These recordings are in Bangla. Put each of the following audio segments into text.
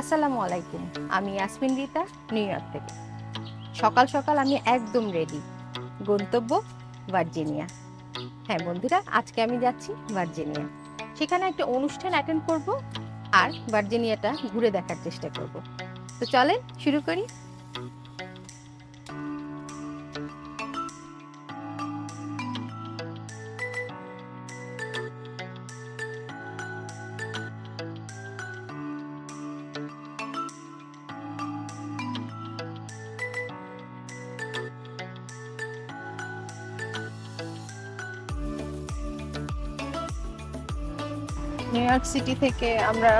আসসালামু আলাইকুম। আমি ইয়াসমিন রিতা নিউ ইয়র্ক থেকে। সকাল সকাল আমি একদম রেডি গন্তব্য ভার্জিনিয়া। হ্যাঁ বন্ধুরা, আজকে আমি যাচ্ছি ভার্জিনিয়া। সেখানে একটা অনুষ্ঠান অ্যাটেন্ড করব আর ভার্জিনিয়াটা ঘুরে দেখার চেষ্টা করব। তো চলেন, শুরু করি। নিউ ইয়র্ক সিটি থেকে আমরা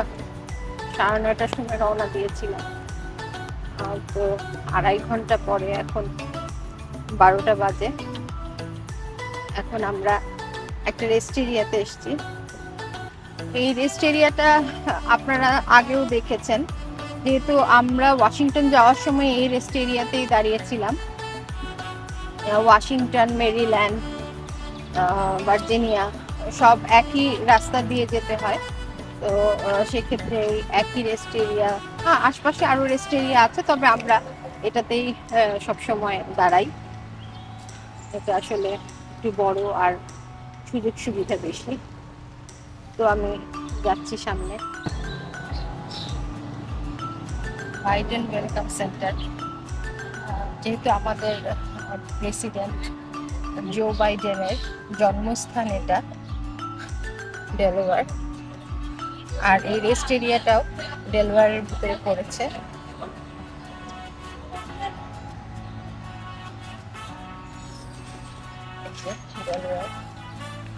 সাড়ে নয়টার সময় রওনা দিয়েছিলাম। তো আড়াই ঘণ্টা পরে এখন বারোটা বাজে। এখন আমরা একটা রেস্ট এরিয়াতে এসেছি। এই রেস্ট এরিয়াটা আপনারা আগেও দেখেছেন। যেহেতু আমরা ওয়াশিংটন যাওয়ার সময় এই রেস্ট এরিয়াতেই দাঁড়িয়েছিলাম। ওয়াশিংটন, মেরিল্যান্ড ভার্জিনিয়া সব একই রাস্তা দিয়ে যেতে হয়। তো সেক্ষেত্রে একই রেস্ট এরিয়া হ্যাঁ আশপাশে আরও রেস্ট এরিয়া আছে, তবে আমরা এটাতেই সব সময় দাঁড়াই। এটা আসলে একটু বড় আর সুযোগ সুবিধা বেশি। তো আমি যাচ্ছি সামনে। বাইডেন ওয়েলকাম সেন্টার যেহেতু আমাদের প্রেসিডেন্ট জো বাইডেনের জন্মস্থান এটা ডেলোয়ার আর এই রেস্ট এরিয়াটাও ডেলোয়ারের ভিতরে পড়েছে।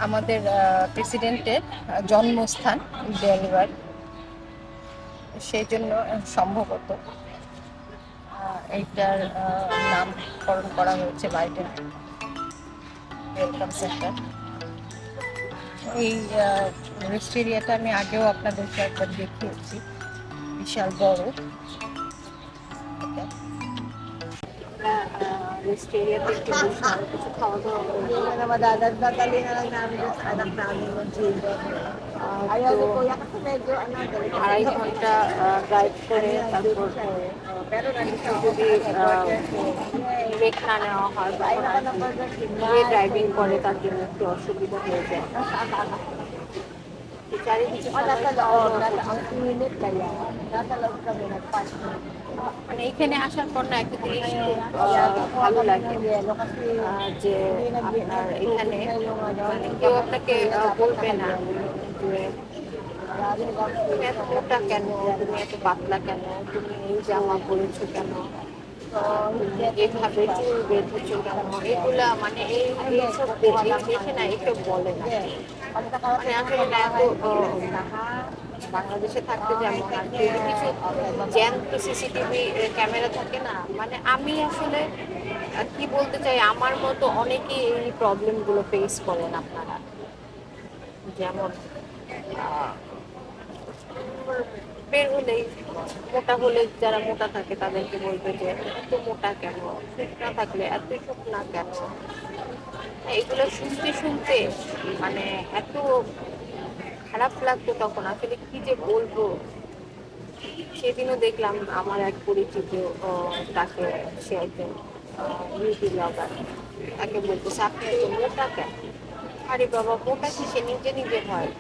আমাদের প্রেসিডেন্টের জন্মস্থান ডেলোয়ার সেই জন্য সম্ভবত এইটার নামকরণ করা হয়েছে বাইডেন ওয়েলকাম সেন্টার এই রেস্ট এরিয়াটা আমি আগেও আপনাদেরকে একবার দেখিয়েছি বিশাল বড় রেস্ট এরিয়াতে একটু বসে আরও কিছু খাওয়া দাওয়া করব Madadagdagan na lang namin yung anak namin ng children. Ayaw ni Kuya kasi medyo ano, delikado. আড়াই ঘণ্টা ড্রাইভ করে তারপর Pero nandito যদি ব্রেক না নেওয়া হয় বা Ayaw ka ng burger king. যে ড্রাইভিং করে তার জন্য একটু অসুবিধা হয়ে যায়. মানে এখানে আসার পর না একটা জিনিস খুব ভালো লাগে যে আপনার এখানে মানে কেউ আপনাকে বলবে না যে তুমি এত মোটা কেন তুমি এত পাতলা কেন তুমি এই জামা পরেছো কেন এভাবে এগুলা মানে দেখে মানে না। আহ, বাংলাদেশে থাকতে যেমন কিছু জ্যান্ত সিসিটিভি ক্যামেরা থাকে না মানে আমি আসলে কি বলতে চাই আমার মতো অনেকেই এই প্রবলেমগুলো ফেস করেন আপনারা। যেমন বের হলেই মোটা হলে যারা মোটা থাকে তাদেরকে বলবে যে, এত মোটা কেন? শুকনা থাকলে এত শুকনা কেন? এগুলো শুনতে শুনতে মানে এত খারাপ লাগতো তখন। আসলে কি যে বলব? সেদিনও দেখলাম আমার এক পরিচিত তাকে সে একজন বিউটি ব্লগার তাকে বলতেছে আপনি এত মোটা কেন? আরে বাবা, মোটা কি সে নিজে নিজে হয়?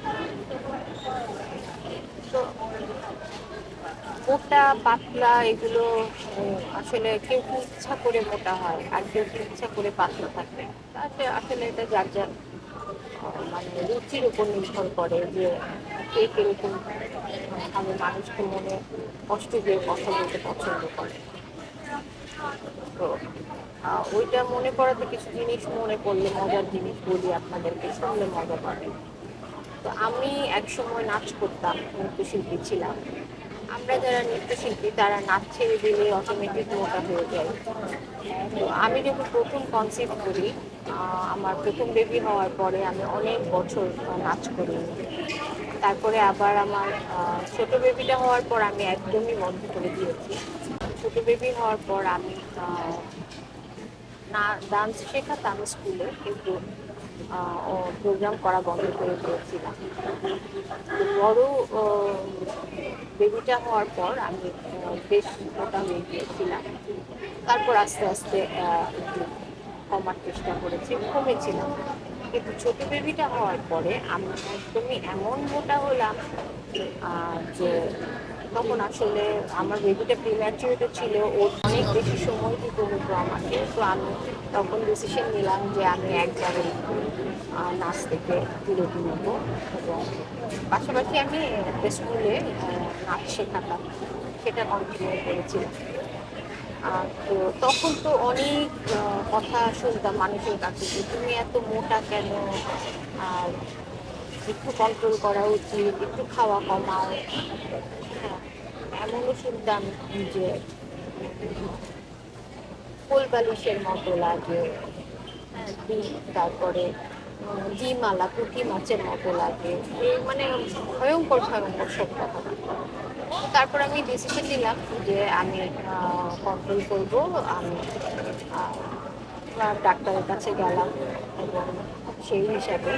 তো মোটা পাতলা এগুলো আসলে কেউ কি ইচ্ছা করে মোটা হয় আর কেউ কি ইচ্ছা করে পাতলা থাকে? তাতে আসলে এটা যার যার মানে রুচির উপর নির্ভর করে যে কে কীরকম আমি মানুষকে মনে কষ্ট দিয়ে কথা বলতে পছন্দ করে। তো ওইটা মনে করাতে কিছু জিনিস মনে পড়লে মজার জিনিস বলি আপনাদেরকে, শুনলে মজা পাবে তো আমি একসময় নাচ করতাম, নৃত্যশিল্পী ছিলাম। আমরা যারা নৃত্যশিল্পী, তারা নাচ ছেড়ে দিলে অটোমেটিক মোটা হয়ে যায়। তো আমি যখন প্রথম কনসেপ্ট করি আমার প্রথম বেবি হওয়ার পরে আমি অনেক বছর নাচ করি তারপরে আবার আমার ছোট বেবিটা হওয়ার পর আমি একদমই বন্ধ করে দিয়েছি। ছোট বেবি হওয়ার পর আমি না ডান্স শেখাতাম স্কুলে কিন্তু প্রোগ্রাম করা বন্ধ করে দিয়েছিলাম। বড় বেবিটা হওয়ার পর আমি বেশ মোটা হয়ে গিয়েছিলাম। তারপর আস্তে আস্তে কমার চেষ্টা করেছি, কমেছিলাম। কিন্তু ছোট বেবিটা হওয়ার পরে আমি একদমই এমন মোটা হলাম যে তখন আসলে আমার বেবিটা প্রিম্যাচুরিটি ছিল, ওর অনেক বেশি সময় দিতে হতো আমাকে। তো আমি তখন ডিসিশন নিলাম যে আমি একবারে নাচ থেকে বিরতি নেব এবং পাশাপাশি আমি স্কুলে নাচ শেখাতাম। সেটা কন্টিনিউ করেছিলাম তো তখন তো অনেক কথা শুনতাম মানুষের কাছে যে তুমি এত মোটা কেন? আর একটু কন্ট্রোল করা উচিত, একটু খাওয়া কমাও। হ্যাঁ এমনও শুনতাম যে কোল বালিশের মতো লাগে। ডিম তারপরে ডিমালা পুঁটি মাছের মতো লাগে। মানে ভয়ঙ্কর ভয়ঙ্কর সব তারপর আমি ডিসিশন নিলাম যে আমি কন্ট্রোল করব। আমি ডাক্তারের কাছে গেলাম এবং সেই হিসাবে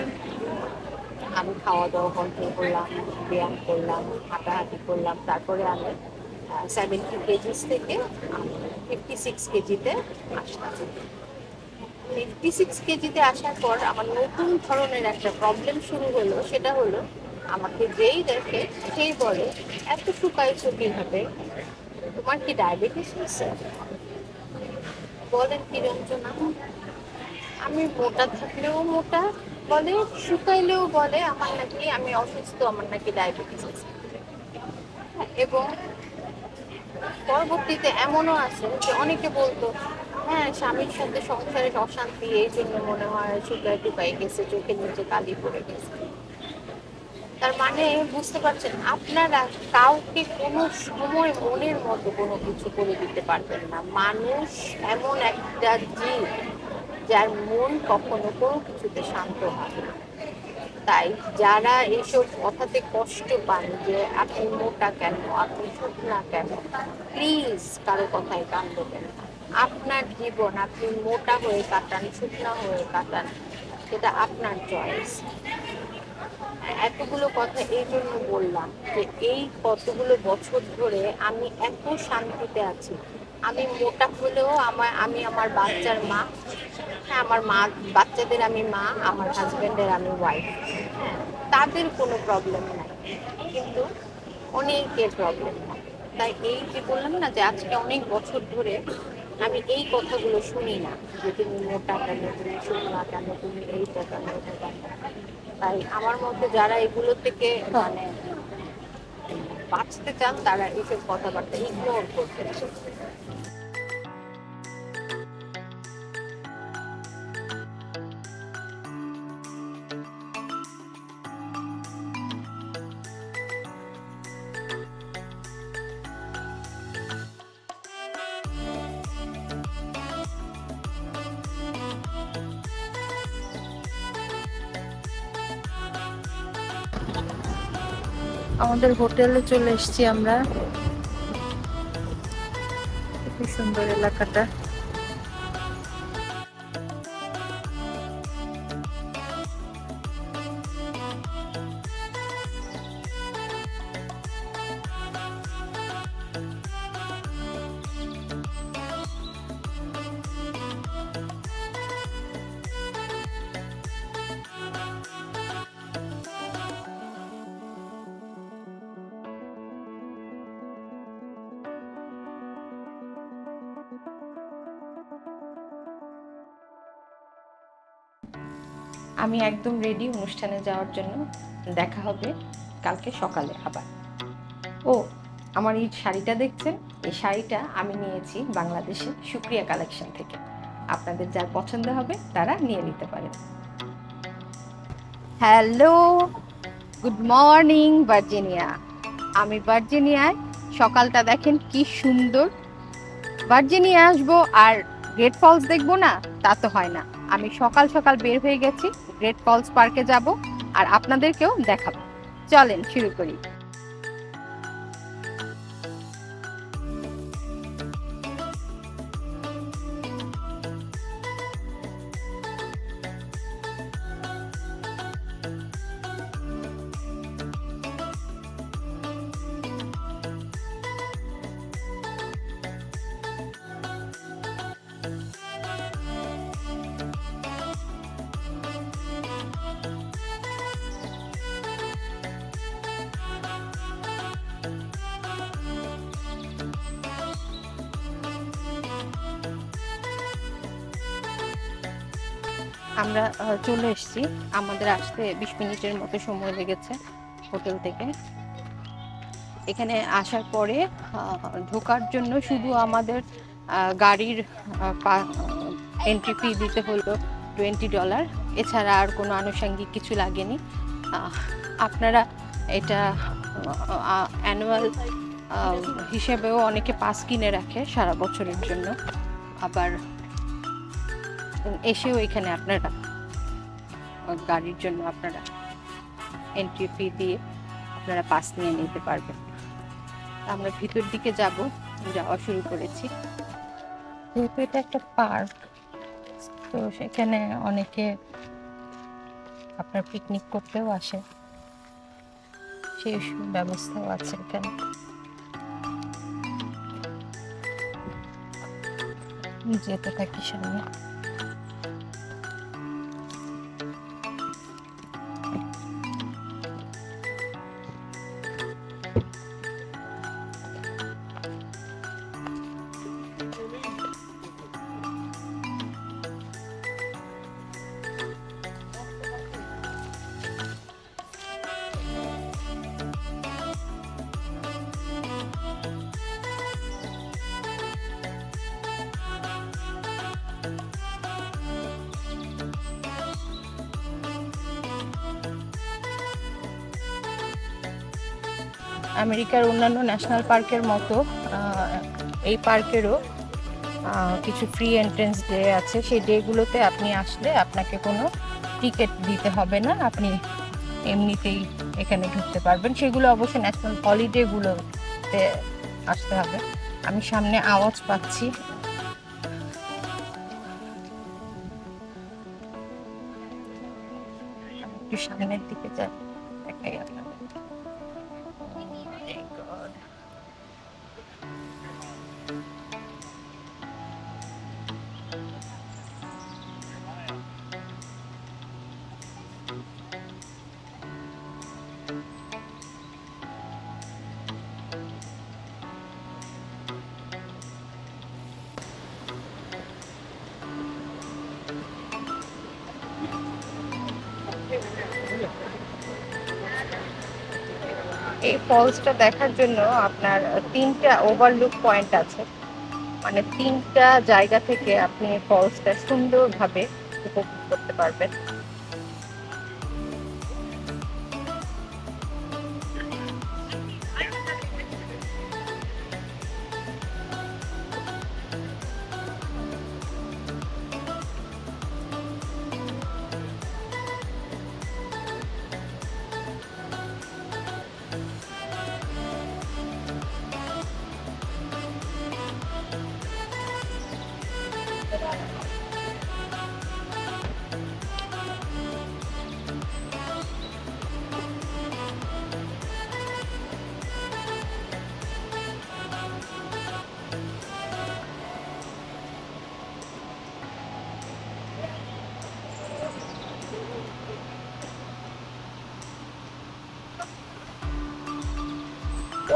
আমি খাওয়া দাওয়া কন্ট্রোল করলাম, ব্যায়াম করলাম, হাঁটাহাঁটি করলাম। তারপরে আমি সেভেন্টি কেজিস থেকে ফিফটি সিক্স কেজিতে আসলাম। ফিফটি সিক্স কেজিতে আসার পর আমার নতুন ধরনের একটা প্রবলেম শুরু হলো, সেটা হলো আমাকে যেই দেখে সেই বলে, এত শুকায় শুকাইছো কীভাবে? তোমার কি ডায়াবেটিস হয়েছে? বলেন কি রঞ্জনা। আমি মোটা থাকলেও মোটা, বলে শুকাইলেও বলে, আমার নাকি, আমি অসুস্থ, আমার নাকি ডায়াবেটিস আছে এবং পরবর্তীতে এমনও আছে যে অনেকে বলতো হ্যাঁ স্বামীর সাথে সংসারের অশান্তি, এই জন্য মনে হয় শুকায় টুকাই গেছে চোখের নিচে কালি পড়ে গেছে। তার মানে বুঝতে পারছেন, আপনারা কাউকে কোনো সময় মনের মতো কোনো কিছু করে দিতে পারবেন না। মানুষ এমন একটা জীব যার মন কখনো কোনো কিছুতে শান্ত হয় না। তাই যারা এইসব কথাতে কষ্ট পান যে আপনি মোটা কেন, আপনি শুকনা কেন প্লিজ কারও কথায় কান দেবেন আপনার জীবন, আপনি মোটা হয়ে কাটান শুকনা হয়ে কাটান, সেটা আপনার চয়েস এতগুলো কথা এই জন্য বললাম যে এই কতগুলো বছর ধরে আমি এত শান্তিতে আছি আমি মোটা হলেও আমার, আমি আমার বাচ্চার মা। হ্যাঁ আমার মা, বাচ্চাদের আমি মা, আমার হাজব্যান্ডের আমি ওয়াইফ হ্যাঁ তাদের কোনো প্রবলেম নাই। কিন্তু অনেকের প্রবলেম তাই এই যে বললাম না যে আজকে অনেক বছর ধরে আমি এই কথাগুলো শুনি না, যে তুমি মোটা কেন, তুমি শুকনা কেন, তুমি এইটা কেন তাই আমার মতে যারা এগুলো থেকে মানে বাঁচতে চান, তারা এইসব কথাবার্তা ইগনোর করতে আমাদের হোটেলে চলে এসছি আমরা। খুব সুন্দর এলাকাটা। আমি একদম রেডি অনুষ্ঠানে যাওয়ার জন্য। দেখা হবে কালকে সকালে আবার। ও, আমার এই শাড়িটা দেখছেন? এই শাড়িটা আমি নিয়েছি বাংলাদেশে সুপ্রিয়া কালেকশন থেকে। আপনাদের যার পছন্দ হবে, তারা নিয়ে নিতে পারেন হ্যালো, গুড মর্নিং, ভার্জিনিয়া। আমি ভার্জিনিয়ায়, সকালটা দেখেন কি সুন্দর। ভার্জিনিয়া আসব আর গ্রেট ফলস দেখব না, তা তো হয় না। আমি সকাল সকাল বের হয়ে গেছি। গ্রেট ফলস পার্কে যাব আর আপনাদেরকেও দেখাবো। চলেন শুরু করি। আমরা চলে এসেছি। আমাদের আসতে বিশ মিনিটের মতো সময় লেগেছে হোটেল থেকে। এখানে আসার পরে ঢোকার জন্য শুধু আমাদের গাড়ির এন্ট্রি ফি দিতে হলো টোয়েন্টি ডলার এছাড়া আর কোনো আনুষঙ্গিক কিছু লাগেনি। আপনারা এটা অ্যানুয়াল হিসেবেও অনেকে পাস কিনে রাখে সারা বছরের জন্য। আবার এসেও এখানে আপনারা গাড়ির জন্য আপনারা এন্ট্রি ফি দিয়ে আপনারা পাস নিয়ে নিতে পারবেন। আমরা ভিতর দিকে যাব, যাওয়া শুরু করেছি। যেহেতু এটা একটা পার্ক তো সেখানে অনেকে আপনার পিকনিক করতেও আসে। সেই ব্যবস্থাও আছে এখানে। যেতে থাকি সামনে। আমেরিকার অন্যান্য ন্যাশনাল পার্কের মতো এই পার্কেরও কিছু ফ্রি এন্ট্রেন্স ডে আছে। সেই ডেগুলোতে আপনি আসলে আপনাকে কোনো টিকিট দিতে হবে না। আপনি এমনিতেই এখানে ঢুকতে পারবেন। সেগুলো অবশ্য ন্যাশনাল হলিডেগুলোতে আসতে হবে। আমি সামনে আওয়াজ পাচ্ছি। সামনের দিকে যাই দেখাই আপনাদের। ফলসটা দেখার জন্য আপনার তিনটা ওভারলুক পয়েন্ট আছে। মানে তিনটা জায়গা থেকে আপনি ফলসটা সুন্দরভাবে উপভোগ করতে পারবেন।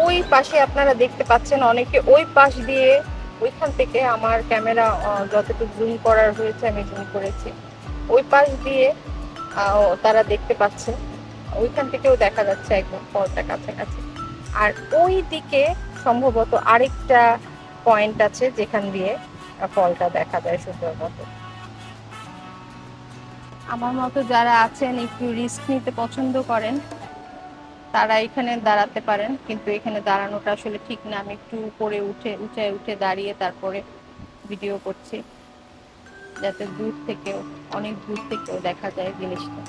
ওই পাশে আপনারা দেখতে পাচ্ছেন অনেকে ওই পাশ দিয়ে ওইখান থেকে আমার ক্যামেরা যতটুকু জুম করার হয়েছে আমি জুম করেছি। ওই পাশ দিয়ে তারা দেখতে পাচ্ছে ওইখান থেকেও দেখা যাচ্ছে একদম ফলটা কাছাকাছি। আর ওই দিকে সম্ভবত আরেকটা পয়েন্ট আছে যেখান দিয়ে ফলটা দেখা যায় সুন্দর মতো। আমার মতো যারা আছেন, একটু রিস্ক নিতে পছন্দ করেন তারা এখানে দাঁড়াতে পারেন, কিন্তু এখানে দাঁড়ানোটা আসলে ঠিক না। আমি একটু উপরে উঠে, উঁচায় উঠে দাঁড়িয়ে তারপরে ভিডিও করছি। যাতে দূর থেকেও, অনেক দূর থেকেও দেখা যায় জিনিসটা।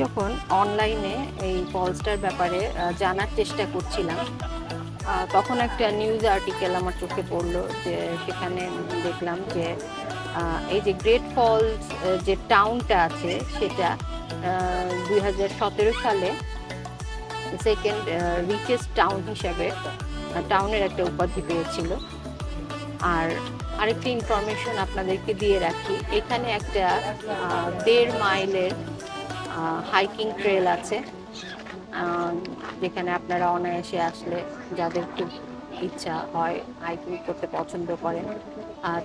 যখন অনলাইনে এই ফলসটার ব্যাপারে জানার চেষ্টা করছিলাম তখন একটা নিউজ আর্টিকেল আমার চোখে পড়ল যে সেখানে দেখলাম যে এই যে গ্রেট ফলস যে টাউনটা আছে, সেটা দুই হাজার সতেরো সালে সেকেন্ড রিচেস্ট টাউন হিসাবে টাউনের একটা উপাধি পেয়েছিল। আর আরেকটি ইনফরমেশন আপনাদেরকে দিয়ে রাখি, এখানে একটা দেড় মাইলের হাইকিং ট্রেল আছে। যেখানে আপনারা অনায়াসে আসলে যাদের খুব ইচ্ছা হয় হাইকিং করতে পছন্দ করেন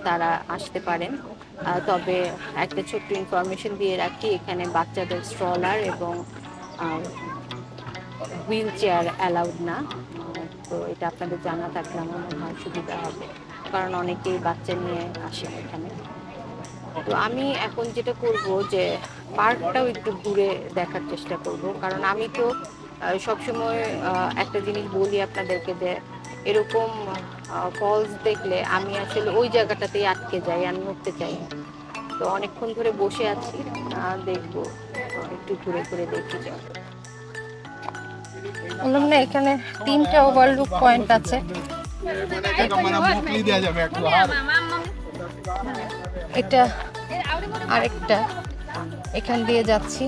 তারা আসতে পারেন। তবে একটা ছোট্ট ইনফরমেশন দিয়ে রাখি, এখানে বাচ্চাদের স্ট্রলার এবং হুইল চেয়ার অ্যালাউড না। তো এটা আপনাদের জানা থাকলে আমার হয় সুবিধা হবে, কারণ অনেকেই বাচ্চা নিয়ে আসে এখানে। তো আমি এখন যেটা করব যে পার্কটাও একটু ঘুরে দেখার চেষ্টা করব। কারণ আমি তো সবসময় একটা জিনিস বলি আপনাদেরকে যে এরকম ফলস দেখলে আমি আসলে ওই জায়গাটাতেই আটকে যাই আর নড়তে চাই না। তো অনেকক্ষণ ধরে বসে আছি দেখব একটু ঘুরে ঘুরে দেখি যাও বললাম না এখানে তিনটা ওভারলুক পয়েন্ট আছে। এটা আরেকটা। এখান দিয়ে যাচ্ছি।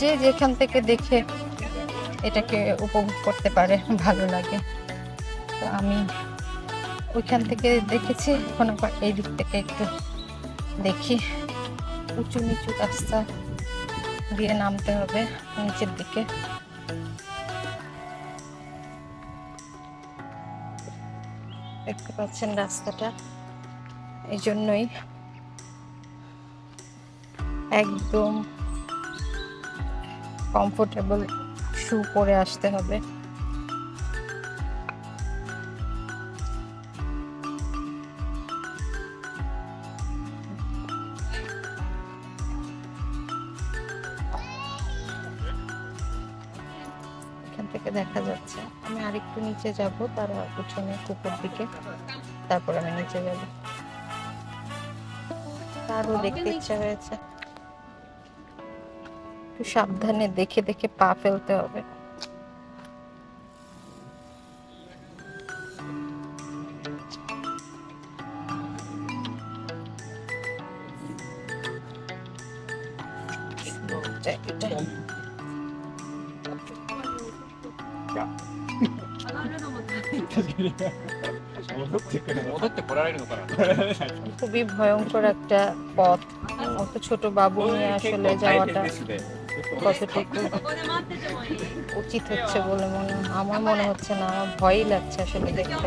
যে যেখান থেকে দেখে এটাকে উপভোগ করতে পারে, ভালো লাগে। তো আমি ওইখান থেকে দেখেছি, এখন আবার এই দিক থেকে একটু দেখি। উঁচু নিচু রাস্তা। দিয়ে নামতে হবে নিচের দিকে। দেখতে পাচ্ছেন রাস্তাটা। এই জন্যই একদম কমফোর্টেবল শু পরে আসতে হবে। থেকে দেখা যাচ্ছে। আমি আরেকটু নিচে যাব তারা উঠোনে উপর দিকে। তারপর আমি নিচে যাব। তারও দেখতে ইচ্ছা হয়েছে। একটু সাবধানে দেখে দেখে পা ফেলতে হবে। খুবই ভয়ঙ্কর একটা পথ। অত ছোট বাবু নিয়ে আসলে যাওয়াটা কতটুকু উচিত হচ্ছে বলে মনে আমার মনে হচ্ছে না আমার ভয়ই লাগছে আসলে দেখতে।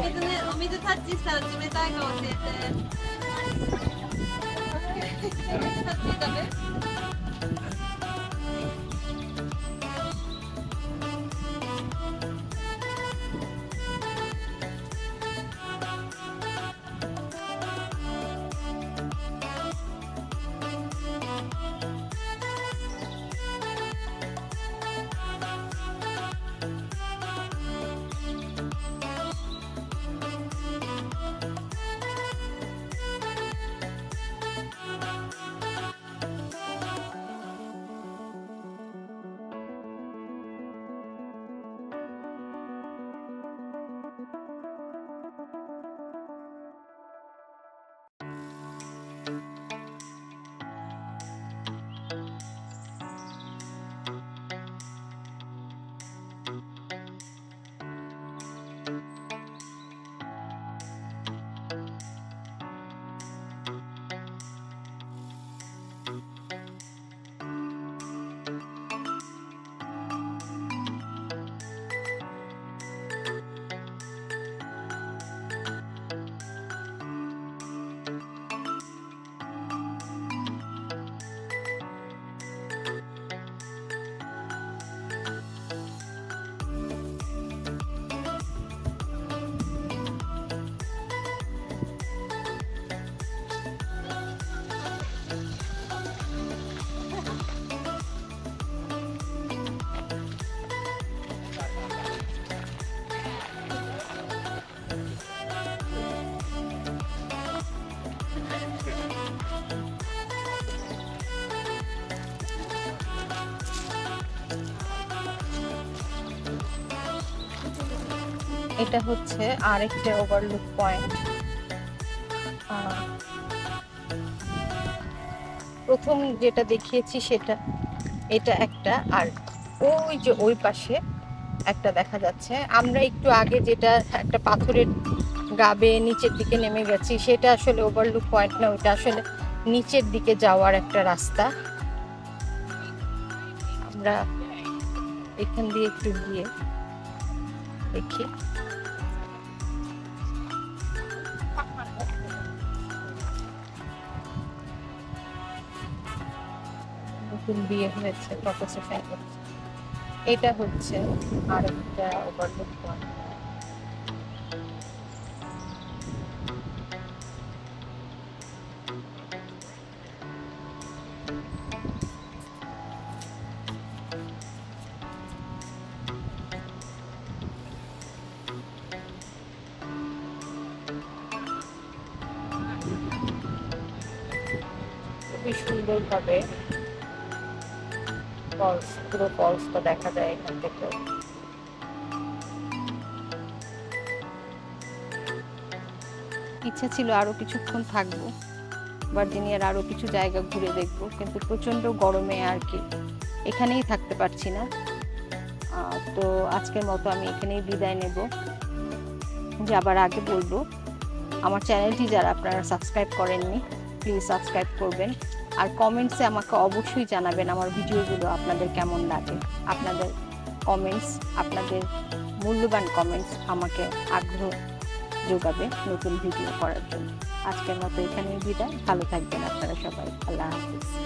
এটা হচ্ছে আরেকটা ওভারলুক পয়েন্ট প্রথম যেটা দেখিয়েছি সেটা, এটা একটা, আর ওই যে ওই পাশে একটা দেখা যাচ্ছে। আমরা একটু আগে যেটা একটা পাথরের গাবে নিচের দিকে নেমে গেছি, সেটা আসলে ওভারলুক পয়েন্ট না, ওইটা আসলে নিচের দিকে যাওয়ার একটা রাস্তা। আমরা এখান দিয়ে একটু গিয়ে দেখি। নতুন বিয়ে হয়েছে করছে এটা হচ্ছে আরেকটা ওভারলুক পয়েন্ট সুন্দরভাবে ফলস পুরো দেখা যায় এখান থেকে ইচ্ছা ছিল আরও কিছুক্ষণ থাকব ভার্জিনিয়ার আরও কিছু জায়গা ঘুরে দেখব, কিন্তু প্রচণ্ড গরমে আর কি এখানেই থাকতে পারছি না। তো আজকের মতো আমি এখানেই বিদায় নেব। যাবার আগে বলব, আমার চ্যানেলটি যারা আপনারা সাবস্ক্রাইব করেননি প্লিজ সাবস্ক্রাইব করবেন। আর কমেন্টসে আমাকে অবশ্যই জানাবেন আমার ভিডিওগুলো আপনাদের কেমন লাগে। আপনাদের কমেন্টস আপনাদের মূল্যবান কমেন্টস আমাকে আগ্রহ যোগাবে নতুন ভিডিও করার জন্য। আজকের মতো এখানেই বিদায়। ভালো থাকবেন আপনারা সবাই। আল্লাহ হাফিজ।